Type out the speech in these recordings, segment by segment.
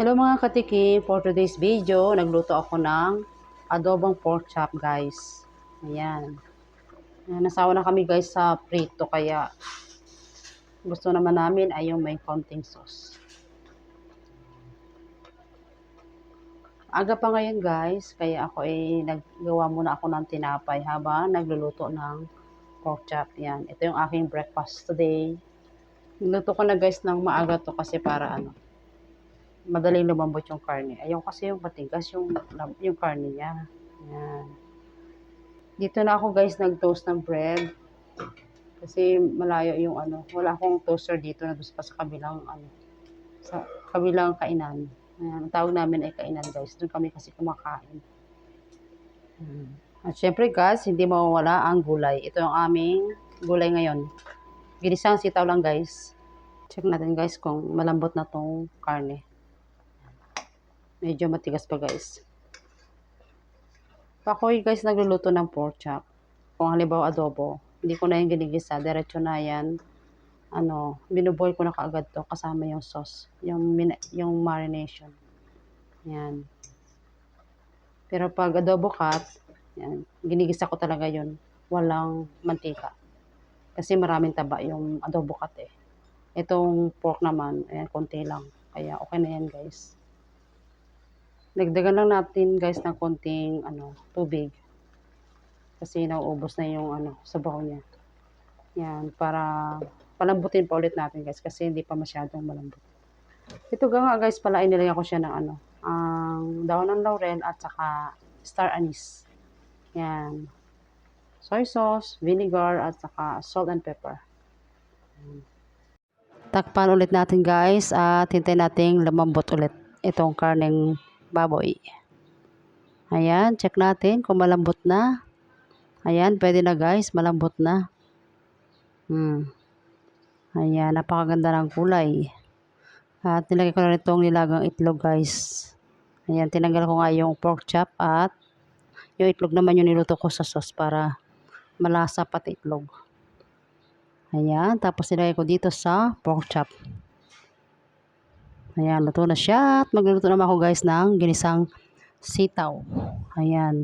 Hello mga katiki, for today's video, nagluto ako ng adobong pork chop guys. Ayan. Nasawa na kami guys sa prito kaya gusto naman namin ay yung may counting sauce. Aga pa ngayon guys, kaya ako ay naggawa muna ako ng tinapay habang nagluluto ng pork chop. Yan, ito yung aking breakfast today. Niluto ko na guys ng maaga to kasi para ano, madaling lumambot yung karne. Ayaw kasi yung matigas yung, yung karne niya. Yan. Dito na ako guys nag-toast ng bread. Kasi malayo yung ano, wala akong toaster dito na pa sa kabilang ano, sa kabilang kainan. Ayan, ang tawag namin ay kainan guys. Doon kami kasi kumakain. Hmm. At syempre guys, hindi mawawala ang gulay. Ito yung aming gulay ngayon. Ginisang sitaw lang guys. Check natin guys kung malambot na tong karne. Medyo matigas pa guys. Pakoy guys nagluluto ng pork chop. Kung halimbawa adobo, hindi ko na yung ginigisa. Diretso na yan. Ano, binuboil ko na kaagad to kasama yung sauce. Yung, yung marination. Yan. Pero pag adobo cut, yan, ginigisa ko talaga yun. Walang mantika. Kasi maraming taba yung adobo cut eh. Itong pork naman, ayan, konti lang. Kaya okay na yan guys. Dagdagan lang natin guys ng konting ano, tubig. Kasi nauubos na yung ano, sabaw niya. Yan, para palambutin pa ulit natin guys kasi hindi pa masyadong malambot. Ito nga guys, pala inilagay ko siya ng ano, ang daon ng laurel at saka star anise. Yan. Soy sauce, vinegar at saka salt and pepper. Takpan ulit natin guys at hintay nating lumambot ulit itong karneng baboy. Ayan, check natin kung malambot na. Ayan, pwede na guys, malambot na. Hmm. Ayan, napakaganda ng kulay. At nilagay ko na rin itong nilagang itlog guys. Ayan, tinanggal ko nga yung pork chop at yung itlog naman yung niluto ko sa sauce para malasa pati itlog. Ayan, tapos nilagay ko dito sa pork chop. Ayan, luto na siya. At magluluto naman ako guys ng ginisang sitaw. Ayan.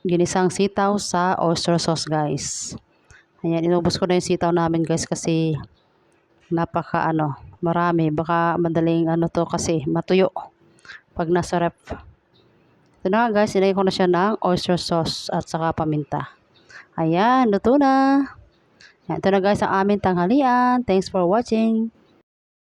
Ginisang sitaw sa oyster sauce guys. Ayan, inubos ko na yung sitaw namin guys kasi napaka ano, marami. Baka madaling ano to kasi matuyo pag nasa rep. Ito na guys, inagay ko na siya ng oyster sauce at saka paminta. Ayan, luto na. Ayan, ito na guys ang aming tanghalian. Thanks for watching.